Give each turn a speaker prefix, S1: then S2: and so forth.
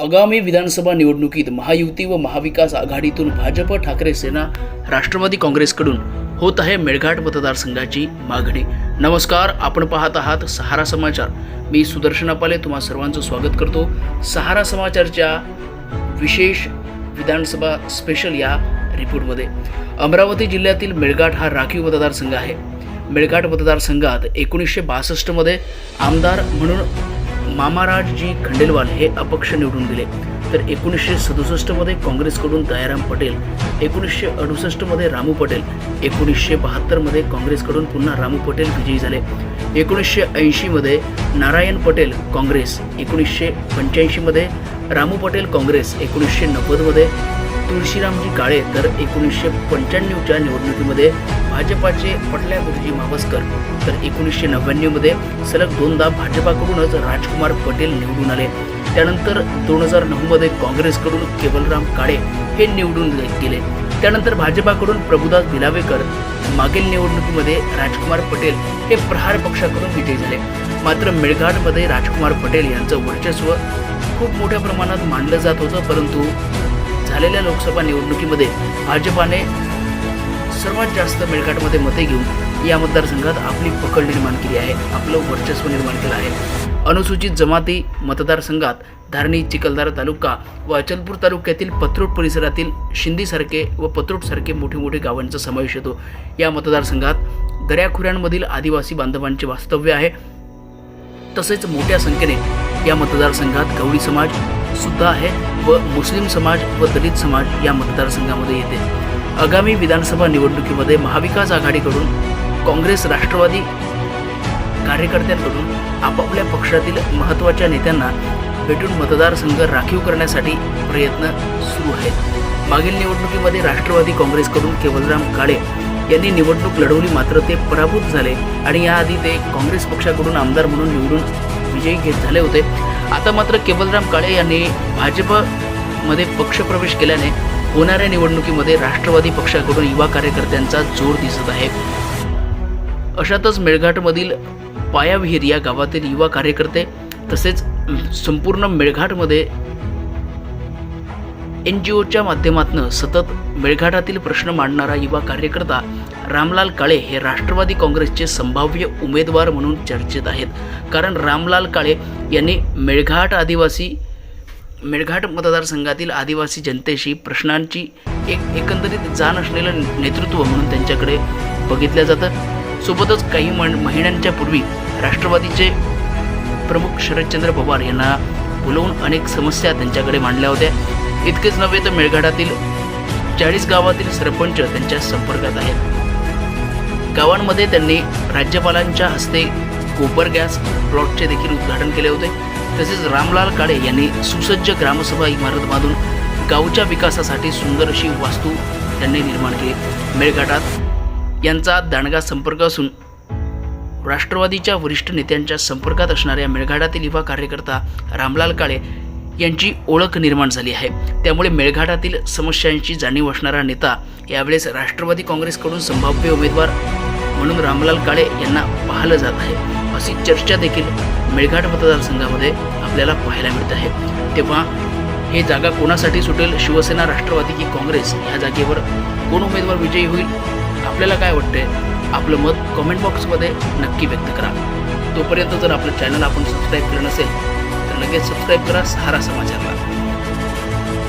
S1: आगामी विधानसभा निवडणुकीत महायुती व महाविकास आघाडीतून भाजप ठाकरे सेना राष्ट्रवादी काँग्रेसकडून होत आहे मेळघाट मतदारसंघाची मागणी. नमस्कार आपण पाहत आहात सहारा समाचार. मी सुदर्शना पाले तुम्हा सर्वांचं स्वागत करतो. सहारा समाचारच्या विशेष विधानसभा स्पेशल या रिपोर्टमध्ये अमरावती जिल्ह्यातील मेळघाट हा राखीव मतदारसंघ आहे. मेळघाट मतदारसंघात एकोणीसशे बासष्टमध्ये आमदार म्हणून मामाराजजी खंडेलवाल हे अपक्ष निवडून गेले तर एकोणीसशे सदुसष्टमध्ये काँग्रेसकडून दयाराम पटेल एकोणीसशे अडुसष्टमध्ये रामू पटेल एकोणीसशे बहात्तरमध्ये काँग्रेसकडून पुन्हा रामू पटेल विजयी झाले. एकोणीसशे ऐंशीमध्ये नारायण पटेल काँग्रेस एकोणीसशे पंच्याऐंशीमध्ये रामू पटेल काँग्रेस एकोणीसशे नव्वदमध्ये तुळशीरामजी काळे तर एकोणीसशे पंच्याण्णवच्या निवडणुकीमध्ये भाजपाचे पटल्या गुरुजी मावस्कर. तर एकोणीसशे नव्याण्णवमध्ये सलग दोनदा भाजपाकडूनच राजकुमार पटेल निवडून आले. त्यानंतर दोन हजार नऊमध्ये काँग्रेसकडून केवलराम काळे हे निवडून गेले. त्यानंतर भाजपाकडून प्रभुदास भिलावेकर मागील निवडणुकीमध्ये राजकुमार पटेल हे प्रहार पक्षाकडून विजयी झाले. मात्र मेळघाटमध्ये राजकुमार पटेल यांचं वर्चस्व खूप मोठ्या प्रमाणात मानलं जात होतं परंतु झालेल्या लोकसभा निवडणुकीमध्ये भाजपाने सर्वात जास्त मेळघाटमध्ये मते घेऊन या मतदारसंघात आपली पकड निर्माण केली आहे आपलं वर्चस्व निर्माण केलं आहे. अनुसूचित जमाती मतदारसंघात धारणी चिखलदरा तालुका व अचलपूर तालुक्यातील पत्रोट परिसरातील शिंदीसारखे व पत्रोटसारखे मोठे मोठे गावांचा समावेश येतो. या मतदारसंघात दऱ्याखुऱ्यांमधील आदिवासी बांधवांचे वास्तव्य आहे. तसेच मोठ्या संख्येने या मतदारसंघात गवळी समाज सुद्धा आहे व मुस्लिम समाज व दलित समाज या मतदारसंघामध्ये येते. आगामी विधानसभा निवडणुकीमध्ये महाविकास आघाडीकडून काँग्रेस राष्ट्रवादी कार्यकर्त्यांकडून आपापल्या पक्षातील महत्त्वाच्या नेत्यांना भेटून मतदारसंघ राखीव करण्यासाठी प्रयत्न सुरू आहेत. मागील निवडणुकीमध्ये राष्ट्रवादी काँग्रेसकडून केवलराम काळे यांनी निवडणूक लढवली मात्र ते पराभूत झाले आणि याआधी ते काँग्रेस पक्षाकडून आमदार म्हणून निवडून विजयी घेत झाले होते. आता मात्र केवलराम काळे यांनी भाजपमध्ये पक्षप्रवेश केल्याने होणाऱ्या निवडणुकीमध्ये राष्ट्रवादी पक्षाकडून युवा कार्यकर्त्यांचा जोर दिसत आहे. अशातच मेळघाटमधील पायाविहीर या गावातील युवा कार्यकर्ते तसेच संपूर्ण मेळघाटमध्ये एन जी ओच्या माध्यमातून सतत मेळघाटातील प्रश्न मांडणारा युवा कार्यकर्ता रामलाल काळे हे राष्ट्रवादी काँग्रेसचे संभाव्य उमेदवार म्हणून चर्चेत आहेत. कारण रामलाल काळे यांनी मेळघाट आदिवासी मेळघाट मतदारसंघातील आदिवासी जनतेशी प्रश्नांची एक एकंदरीत जाण असलेलं नेतृत्व म्हणून त्यांच्याकडे बघितलं जातं. सोबतच काही मण महिन्यांच्या पूर्वी राष्ट्रवादीचे प्रमुख शरदचंद्र पवार यांना बोलवून अनेक समस्या त्यांच्याकडे मांडल्या होत्या. इतकेच नव्हे तर मेळघाटातील चाळीस गावातील सरपंच त्यांच्या संपर्कात आहेत. गावांमध्ये त्यांनी राज्यपालांच्या हस्ते गोबर गॅस प्लॉटचे देखील उद्घाटन केले होते. तसेच रामलाल काळे यांनी सुसज्ज ग्रामसभा इमारत बांधून गावच्या विकासासाठी सुंदर अशी वास्तू त्यांनी निर्माण केली. मेळघाटात यांचा दांडगा संपर्क असून राष्ट्रवादीच्या वरिष्ठ नेत्यांच्या संपर्कात असणाऱ्या मेळघाटातील युवा कार्यकर्ता रामलाल काळे यांची ओळख निर्माण झाली आहे. त्यामुळे मेळघाटातील समस्यांची जाणीव असणारा नेता यावेळेस राष्ट्रवादी काँग्रेसकडून संभाव्य उमेदवार म्हणून रामलाल काळे यांना पाहिलं जात आहे. अशी चर्चा देखील मेळघाट मतदारसंघामध्ये आपल्याला पाहायला मिळत आहे. तेव्हा हे जागा कोणासाठी सुटेल? शिवसेना राष्ट्रवादी की काँग्रेस? ह्या जागेवर कोण उमेदवार विजयी होईल? आपल्याला काय वाटतंय? आपलं मत कमेंट बॉक्समध्ये नक्की व्यक्त करा. तोपर्यंत जर आपलं चॅनल आपण सबस्क्राईब केलं नसेल तर लगेच सबस्क्राईब करा सहारा समाचारला